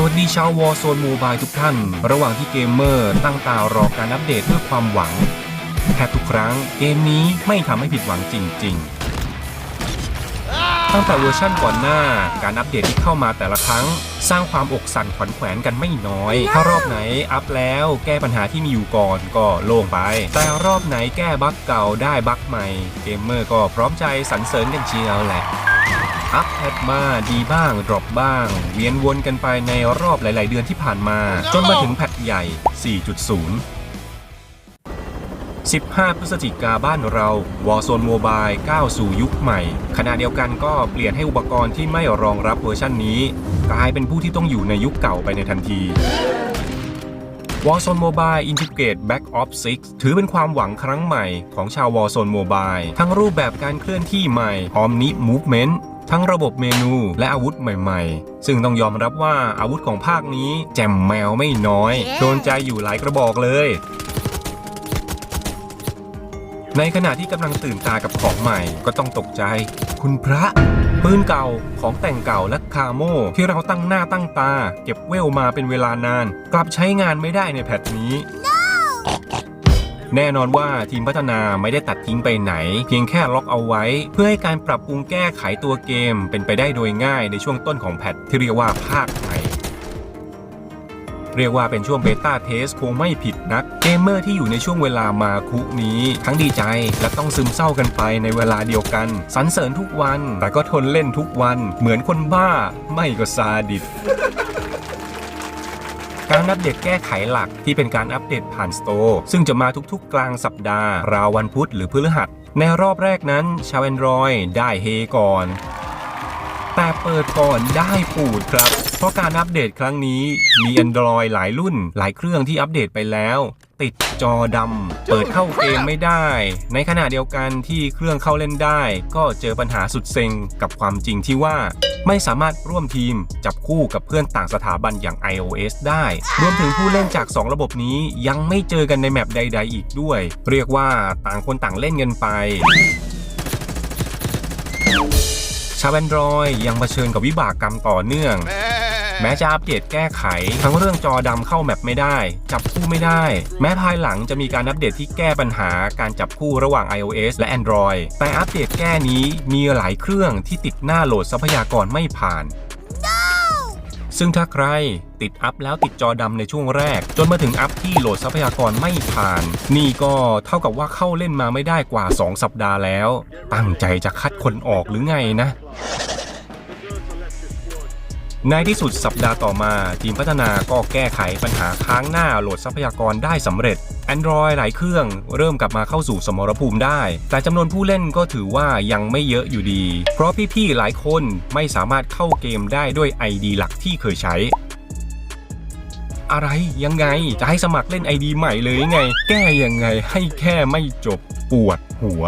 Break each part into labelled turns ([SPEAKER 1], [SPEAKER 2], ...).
[SPEAKER 1] สวัสดีชาววอ r z โซน o บายทุกท่าน ระหว่างที่เกมเมอร์ตั้งตารอการอัปเดตด้วยความหวังแทบทุกครั้งเกมนี้ไม่ทำให้ผิดหวังจริง ๆ ตั้งแต่เวอร์ชั่นก่อนหน้า การอัปเดตที่เข้ามาแต่ละครั้ง สร้างความอกสั่นขวัญแขวนกันไม่น้อย ถ้ารอบไหนอัพแล้วแก้ปัญหาที่มีอยู่ก่อนก็โล่งไป แต่รอบไหนแก้บั๊กเก่าได้บั๊กใหม่ เกมเมอร์ก็พร้อมใจสรรเสริญกันเชียวแหละ อัพแพดมาดีบ้างดรอปบ้าง เวียนวนกันไปในรอบหลาย ๆ เดือนที่ผ่านมา จนมาถึงแพทใหญ่ 4.0 15 พฤศจิกาบ้านเรา Warzone Mobile ก้าวสู่ยุคใหม่ ขณะเดียวกันก็เปลี่ยนให้อุปกรณ์ที่ไม่รองรับเวอร์ชันนี้ กลายเป็นผู้ที่ต้องอยู่ในยุคเก่าไปในทันที Warzone Mobile Integrate Back Ops 6ถือเป็นความหวังครั้งใหม่ของชาว Warzone Mobile ทั้งรูปแบบการเคลื่อนที่ใหม่ Omni Movement ทั้งระบบเมนูและอาวุธใหม่ๆ ซึ่งต้องยอมรับว่าอาวุธของภาคนี้แจ่มแมวไม่น้อย โดนใจอยู่หลายกระบอกเลย ในขณะที่กำลังตื่นตากับของใหม่ก็ต้องตกใจ คุณพระปืนเก่าของแต่งเก่าและคาโมที่เราตั้งหน้าตั้งตา เก็บเวลมาเป็นเวลานาน กลับใช้งานไม่ได้ในแพทนี้ แน่นอนว่าทีมพัฒนาไม่ได้ตัดทิ้งไปไหน เพียงแค่ล็อกเอาไว้ เพื่อให้การปรับปรุงแก้ไขตัวเกม เป็นไปได้โดยง่ายในช่วงต้นของแพทที่เรียกว่าภาคใหม่เรียกว่าเป็นช่วงเบต้าเทสคงไม่ผิดนัก เกมเมอร์ที่อยู่ในช่วงเวลามาคุนี้ ทั้งดีใจและต้องซึมเศร้ากันไปในเวลาเดียวกันสรรเสริญทุกวัน แต่ก็ทนเล่นทุกวัน เหมือนคนบ้า ไม่ก็ซาดิส การอัปเดตแก้ไขหลักที่เป็นการอัปเดตผ่านสโตร์ซึ่งจะมาทุกๆ กลางสัปดาห์ ราววันพุธหรือพฤหัส ในรอบแรกนั้นชาวแอนดรอยได้เฮก่อน แต่เปิดก่อนได้ปูดครับ เพราะการอัปเดตครั้งนี้มี Android หลายรุ่น หลายเครื่องที่อัปเดตไปแล้ว ติดจอดำเปิดเข้าเกมไม่ได้ ในขณะเดียวกันที่เครื่องเข้าเล่นได้ ก็เจอปัญหาสุดเซ็งกับความจริงที่ว่า ไม่สามารถร่วมทีมจับคู่กับเพื่อนต่างสถาบันอย่าง iOS ได้ รวมถึงผู้เล่นจาก 2 ระบบนี้ยังไม่เจอกันในแมปใด ๆ อีกด้วย เรียกว่าต่างคนต่างเล่นกันไปชาวแอนดรอยยังเผชิญกับวิบากกรรมต่อเนื่อง แม้จะอัปเดตแก้ไข ทั้งเรื่องจอดำเข้าแมปไม่ได้ จับคู่ไม่ได้ แม้ภายหลังจะมีการอัปเดตที่แก้ปัญหาการจับคู่ระหว่าง iOS และ Android แต่อัปเดตแก้นี้มีหลายเครื่องที่ติดหน้าโหลดทรัพยากรไม่ผ่านซึ่งถ้าใครติดอัพแล้วติดจอดำในช่วงแรก จนมาถึงอัพที่โหลดทรัพยากรไม่ผ่าน นี่ก็เท่ากับว่าเข้าเล่นมาไม่ได้กว่า 2 สัปดาห์แล้ว ตั้งใจจะคัดคนออกหรือไงนะ ในที่สุดสัปดาห์ต่อมา ทีมพัฒนาก็แก้ไขปัญหาค้างหน้าโหลดทรัพยากรได้สำเร็จ Android หลายเครื่องเริ่มกลับมาเข้าสู่สมรภูมิได้ แต่จำนวนผู้เล่นก็ถือว่ายังไม่เยอะอยู่ดี เพราะพี่ๆหลายคนไม่สามารถเข้าเกมได้ด้วย ID หลักที่เคยใช้ อะไรยังไง จะให้สมัครเล่น ID ใหม่เลยไง แก้ยังไงให้แค่ไม่จบปวดหัว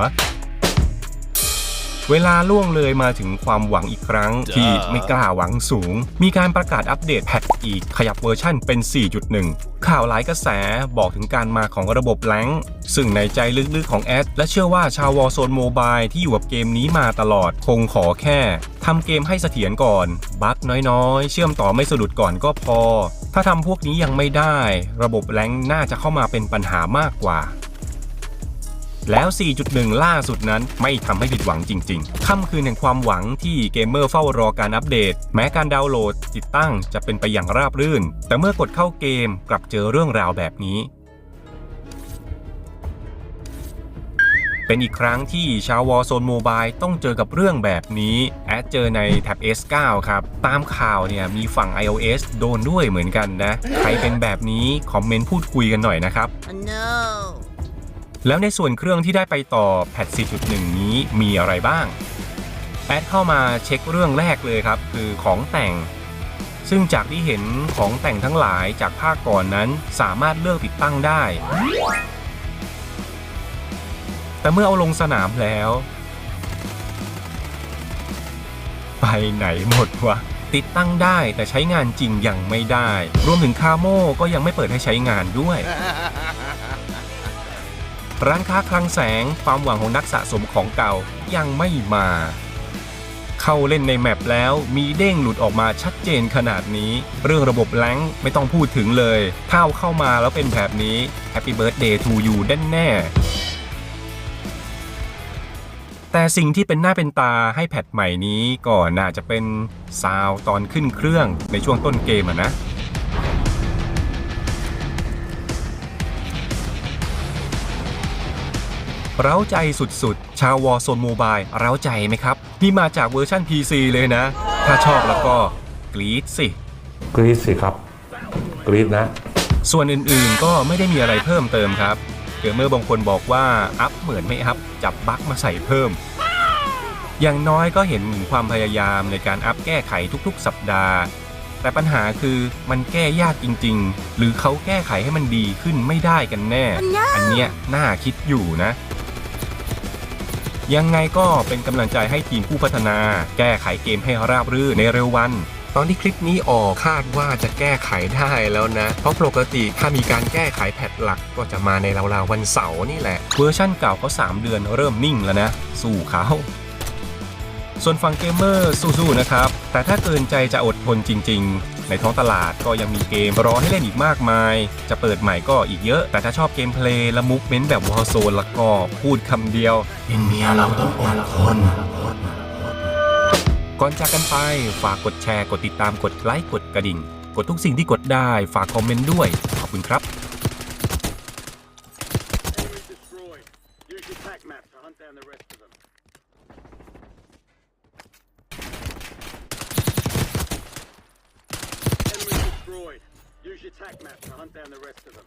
[SPEAKER 1] เวลาล่วงเลยมาถึงความหวังอีกครั้ง ที่ไม่กล้าหวังสูง มีการประกาศอัปเดตแพทอีกขยับเวอร์ชั่นเป็น 4.1 ข่าวหลายกระแสบอกถึงการมาของระบบแลงซึ่งในใจลึกๆของแอดและเชื่อว่าชาววอร์โซนโมบายที่อยู่กับเกมนี้มาตลอด คงขอแค่ทำเกมให้เสถียรก่อน บั๊กน้อยๆ เชื่อมต่อไม่สะดุดก่อนก็พอ ถ้าทำพวกนี้ยังไม่ได้ ระบบแลงน่าจะเข้ามาเป็นปัญหามากกว่า แล้ว 4.1 ล่าสุดนั้นไม่ทำให้ผิดหวังจริง ๆ ค่ำคืนแห่งความหวังที่เกมเมอร์เฝ้ารอการอัปเดต แม้การดาวน์โหลดติดตั้งจะเป็นไปอย่างราบรื่น แต่เมื่อกดเข้าเกมกลับเจอเรื่องราวแบบนี้เป็นอีกครั้งที่ชาววอโซนโมบายต้องเจอกับเรื่องแบบนี้ แอดเจอในแท็บ S9 ครับ ตามข่าวเนี่ยมีฝั่ง iOS โดนด้วยเหมือนกันนะ ใครเป็นแบบนี้ คอมเมนต์พูดคุยกันหน่อยนะครับ
[SPEAKER 2] Oh, no.
[SPEAKER 1] แล้วในส่วนเครื่องที่ได้ไปต่อแพท4.1 นี้มีอะไรบ้าง แอดเข้ามาเช็คเรื่องแรกเลยครับ คือของแต่ง ซึ่งจากที่เห็นของแต่งทั้งหลายจากภาคก่อนนั้นสามารถเลือกติดตั้งได้ แต่เมื่อเอาลงสนามแล้ว ไปไหนหมดวะติดตั้งได้แต่ใช้งานจริงยังไม่ได้ รวมถึงคาโมก็ยังไม่เปิดให้ใช้งานด้วย ร้านค้าคลังแสงความหวังของนักสะสมของเก่ายังไม่มา เข้าเล่นในแมปแล้วมีเด้งหลุดออกมาชัดเจนขนาดนี้ เรื่องระบบแรงไม่ต้องพูดถึงเลยถ้าเอาเข้ามาแล้วเป็นแบบนี้ Happy Birthday to you แน่แน่แต่สิ่งที่เป็นหน้าเป็นตาให้แพทใหม่นี้ก็น่าจะเป็นซาวตอนขึ้นเครื่องในช่วงต้นเกมะนะ เร้าใจสุดๆ ชาววอ z โซนโมบายเร้าใจไหมครับ นี่มาจากเวอร์ชัน PC เลยนะ ถ้าชอบแล้วก็กรี๊ดสิ
[SPEAKER 2] กรีดสิครับ กรีดนะ
[SPEAKER 1] ส่วนอื่นๆก็ไม่ได้มีอะไรเพิ่มเติมครับเกมเมอร์บางคนบอกว่า อัพเหมือนไม่อัพ จับบั๊กมาใส่เพิ่ม อย่างน้อยก็เห็นถึงความพยายามในการอัพแก้ไขทุกๆ สัปดาห์ แต่ปัญหาคือมันแก้ยากจริง ๆ หรือเขาแก้ไขให้มันดีขึ้นไม่ได้กันแน่ อันเนี้ยน่าคิดอยู่นะ ยังไงก็เป็นกำลังใจให้ทีมผู้พัฒนา แก้ไขเกมให้ราบรื่นในเร็ววันตอนที่คลิปนี้ออกคาดว่าจะแก้ไขได้แล้วนะ เพราะปกติถ้ามีการแก้ไขแพทหลักก็จะมาในราวๆวันเสาร์นี่แหละ เวอร์ชั่นเก่าก็ 3 เดือนเริ่มนิ่งแล้วนะ สู้เขา ส่วนฝั่งเกมเมอร์สู้ๆนะครับ แต่ถ้าเกินใจจะอดทนจริง ๆ ในท้องตลาดก็ยังมีเกมรอให้เล่นอีกมากมาย จะเปิดใหม่ก็อีกเยอะ แต่ถ้าชอบเกมเพลย์และมุกเมนต์แบบวอลโซนแล้วก็พูดคำเดียว
[SPEAKER 3] เป็นเมียเราต้องอดทน
[SPEAKER 1] ก่อนจากกันไปฝากกดแชร์กดติดตามกดไลค์กดกระดิ่ง กดทุกสิ่งที่กดได้ฝากคอมเมนต์ด้วย ขอบคุณครับ
[SPEAKER 4] destroyed. Use your tac map to hunt down the rest of them.